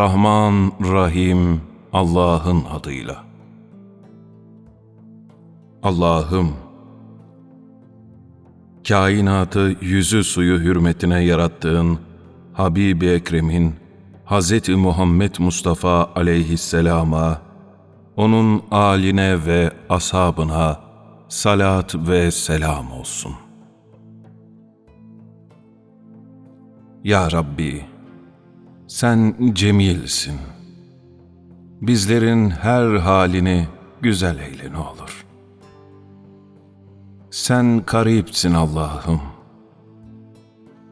Rahman, Rahim Allah'ın adıyla. Allah'ım, kainatı yüzü suyu hürmetine yarattığın Habibi Ekrem'in Hz. Muhammed Mustafa aleyhisselama, onun aline ve ashabına salat ve selam olsun. Ya Rabbi, sen cemilsin. Bizlerin her halini güzel eyle ne olur. Sen karipsin Allah'ım.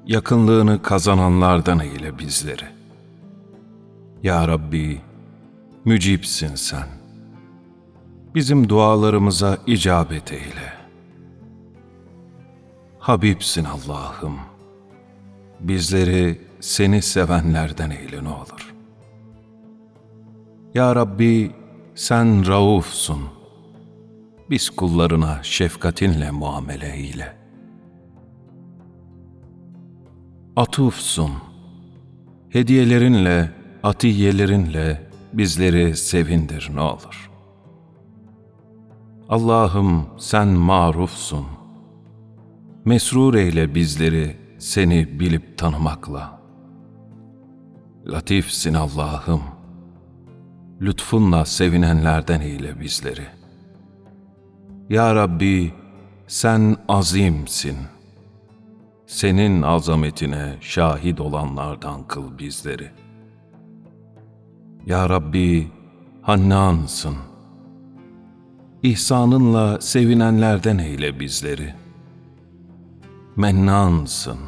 Yakınlığını kazananlardan eyle bizleri. Ya Rabbi, mücipsin sen. Bizim dualarımıza icabet eyle. Habibsin Allah'ım. Bizleri seni sevenlerden eyle ne olur. Ya Rabbi sen raufsun. Biz kullarına şefkatinle muamele eyle. Atufsun. Hediyelerinle, atiyelerinle bizleri sevindir ne olur. Allah'ım sen marufsun. Mesrur eyle bizleri seni bilip tanımakla. Latifsin Allah'ım. Lütfunla sevinenlerden eyle bizleri. Ya Rabbi sen azimsin. Senin azametine şahit olanlardan kıl bizleri. Ya Rabbi hannansın. İhsanınla sevinenlerden eyle bizleri. Mennansın.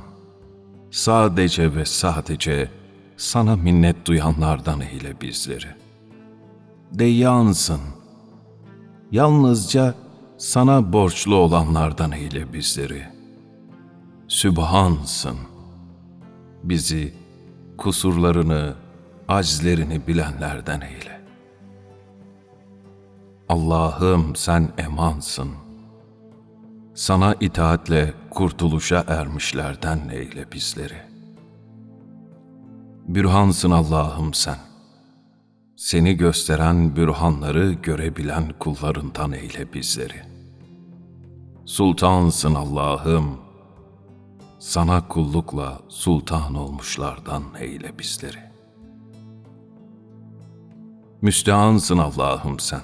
Sadece ve sadece sana minnet duyanlardan eyle bizleri. Deyyansın. Yalnızca sana borçlu olanlardan eyle bizleri. Sübhansın. Bizi kusurlarını, acizlerini bilenlerden eyle. Allah'ım sen emansın. Sana itaatle kurtuluşa ermişlerden eyle bizleri. Bürhansın Allah'ım sen. Seni gösteren bürhanları görebilen kullarından eyle bizleri. Sultansın Allah'ım. Sana kullukla sultan olmuşlardan eyle bizleri. Müstehansın Allah'ım sen.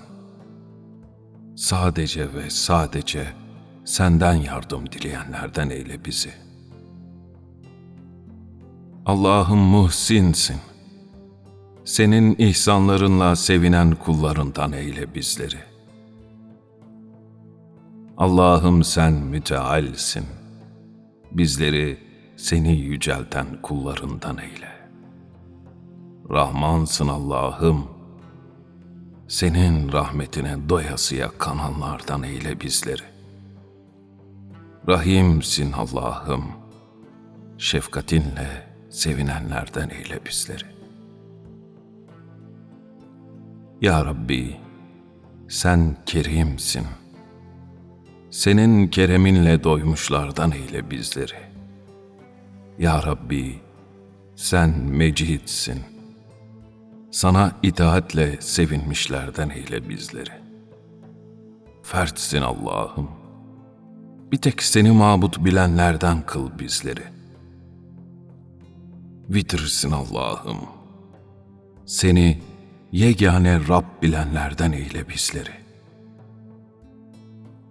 Sadece ve sadece senden yardım dileyenlerden eyle bizi. Allah'ım muhsinsin. Senin ihsanlarınla sevinen kullarından eyle bizleri. Allah'ım sen mütealsin. Bizleri seni yücelten kullarından eyle. Rahmansın Allah'ım. Senin rahmetine doyasıya kananlardan eyle bizleri. Rahimsin Allah'ım. Şefkatinle sevinenlerden eyle bizleri. Ya Rabbi, sen kerimsin. Senin kereminle doymuşlardan eyle bizleri. Ya Rabbi, sen mecidsin. Sana itaatle sevinmişlerden eyle bizleri. Fertsin Allah'ım. Bir tek seni mabut bilenlerden kıl bizleri. Vitirsin Allah'ım. Seni yegane Rab bilenlerden eyle bizleri.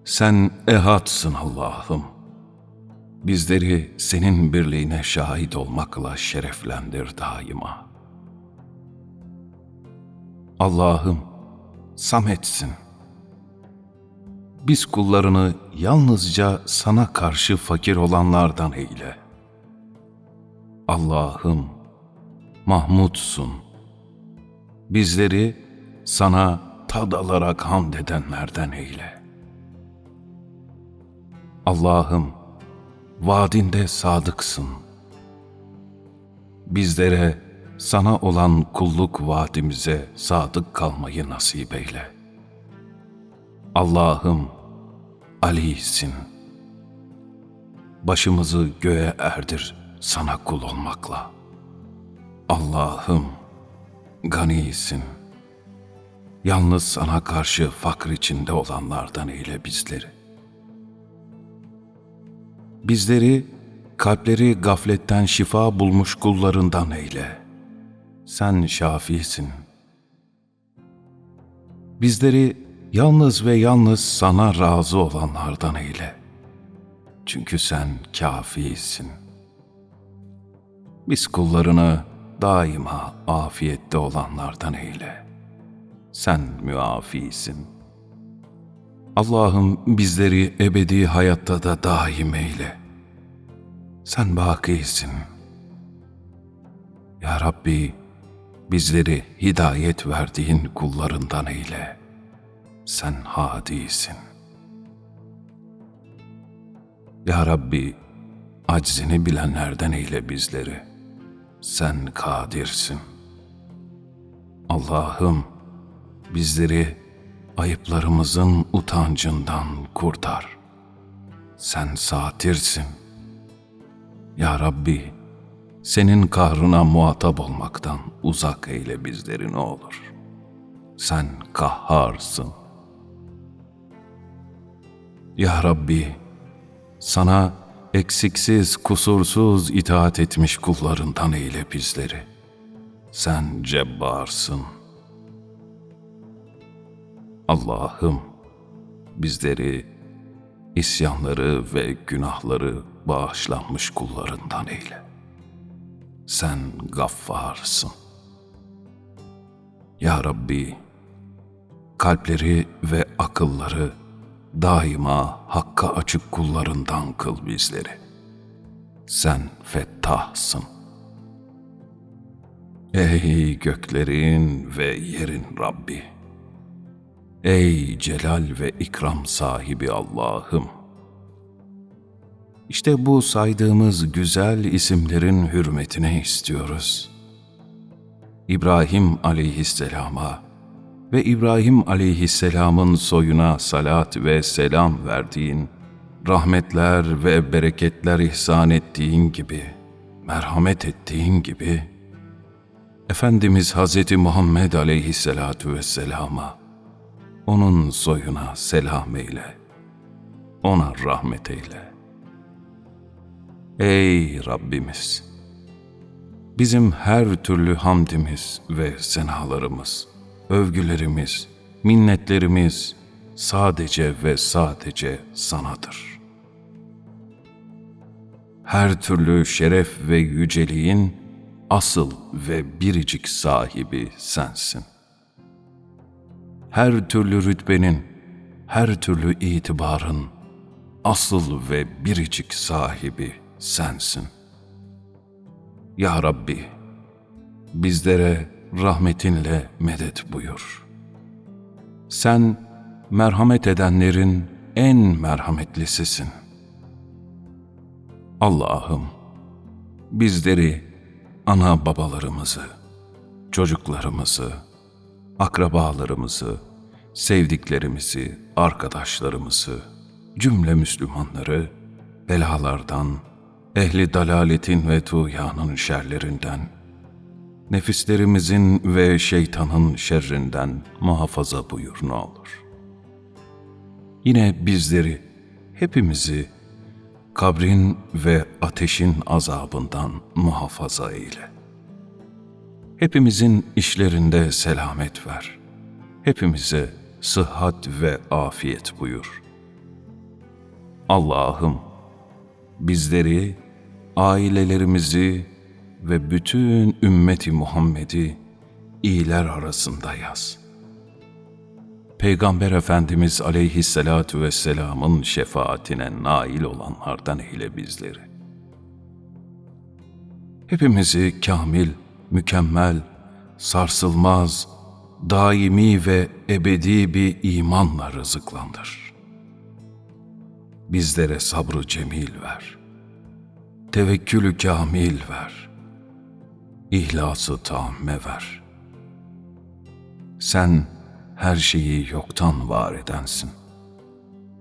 Sen ehatsın Allah'ım. Bizleri senin birliğine şahit olmakla şereflendir daima. Allah'ım sametsin. Biz kullarını yalnızca sana karşı fakir olanlardan eyle. Allah'ım Mahmudsun. Bizleri sana tad alarak hamd edenlerden eyle. Allah'ım vaadinde sadıksın. Bizlere sana olan kulluk vaadimize sadık kalmayı nasip eyle. Allah'ım Ali'sin. Başımızı göğe erdir sana kul olmakla. Allah'ım ganisin. Yalnız sana karşı fakr içinde olanlardan eyle bizleri. Bizleri kalpleri gafletten şifa bulmuş kullarından eyle. Sen şafisin. Bizleri yalnız ve yalnız sana razı olanlardan eyle. Çünkü sen kafisin. Biz kullarını daima afiyette olanlardan eyle. Sen müafisin. Allah'ım bizleri ebedi hayatta da daim eyle. Sen bakisin. Ya Rabbi, bizleri hidayet verdiğin kullarından eyle. Sen hadisin. Ya Rabbi, aczini bilenlerden eyle bizleri. Sen kadirsin. Allah'ım, bizleri ayıplarımızın utancından kurtar. Sen satirsin. Ya Rabbi, senin kahrına muhatap olmaktan uzak eyle bizleri ne olur. Sen kahharsın. Ya Rabbi, sana eksiksiz, kusursuz itaat etmiş kullarından eyle bizleri. Sen cebbarsın. Allah'ım, bizleri isyanları ve günahları bağışlanmış kullarından eyle. Sen gaffarsın. Ya Rabbi, kalpleri ve akılları daima hakka açık kullarından kıl bizleri. Sen fettahsın. Ey göklerin ve yerin Rabbi! Ey celal ve ikram sahibi Allah'ım! İşte bu saydığımız güzel isimlerin hürmetine istiyoruz. İbrahim aleyhisselama ve İbrahim aleyhisselamın soyuna salat ve selam verdiğin, rahmetler ve bereketler ihsan ettiğin gibi, merhamet ettiğin gibi, Efendimiz Hz. Muhammed aleyhisselatu vesselama, onun soyuna selam eyle, ona rahmet eyle. Ey Rabbimiz! Bizim her türlü hamdimiz ve senalarımız, övgülerimiz, minnetlerimiz sadece ve sadece sanadır. Her türlü şeref ve yüceliğin asıl ve biricik sahibi sensin. Her türlü rütbenin, her türlü itibarın asıl ve biricik sahibi sensin. Ya Rabbi, bizlere rahmetinle medet buyur. Sen merhamet edenlerin en merhametlisisin. Allah'ım, bizleri, ana babalarımızı, çocuklarımızı, akrabalarımızı, sevdiklerimizi, arkadaşlarımızı, cümle Müslümanları belalardan, ehli dalaletin ve tuğyanın şerlerinden, nefislerimizin ve şeytanın şerrinden muhafaza buyur ne olur. Yine bizleri, hepimizi kabrin ve ateşin azabından muhafaza eyle. Hepimizin işlerinde selamet ver. Hepimize sıhhat ve afiyet buyur. Allah'ım bizleri, ailelerimizi ve bütün ümmeti Muhammed'i iyiler arasında yaz. Peygamber Efendimiz aleyhissalatu vesselamın şefaatine nail olanlardan eyle bizleri. Hepimizi kamil, mükemmel, sarsılmaz, daimi ve ebedi bir imanla rızıklandır. Bizlere sabrı cemil ver. Tevekkülü kamil ver. İhlası tamme ver. Sen her şeyi yoktan var edensin.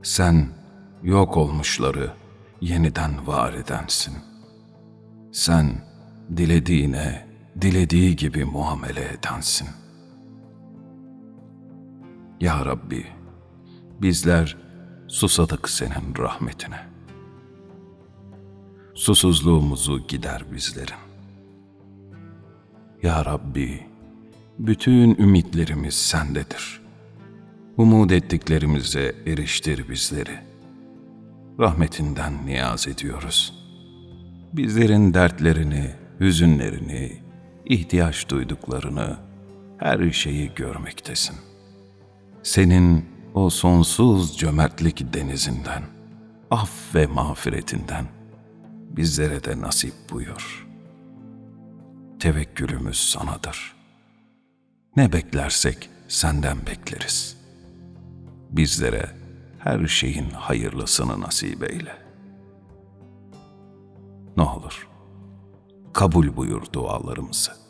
Sen yok olmuşları yeniden var edensin. Sen dilediğine dilediği gibi muamele edensin. Ya Rabbi, bizler susadık senin rahmetine. Susuzluğumuzu gider bizlerin. Ya Rabbi, bütün ümitlerimiz sendedir. Umut ettiklerimize eriştir bizleri. Rahmetinden niyaz ediyoruz. Bizlerin dertlerini, hüzünlerini, ihtiyaç duyduklarını, her şeyi görmektesin. Senin o sonsuz cömertlik denizinden, af ve mağfiretinden bizlere de nasip buyur. Tevekkülümüz sanadır. Ne beklersek senden bekleriz. Bizlere her şeyin hayırlısını nasip eyle. Ne olur kabul buyur dualarımızı.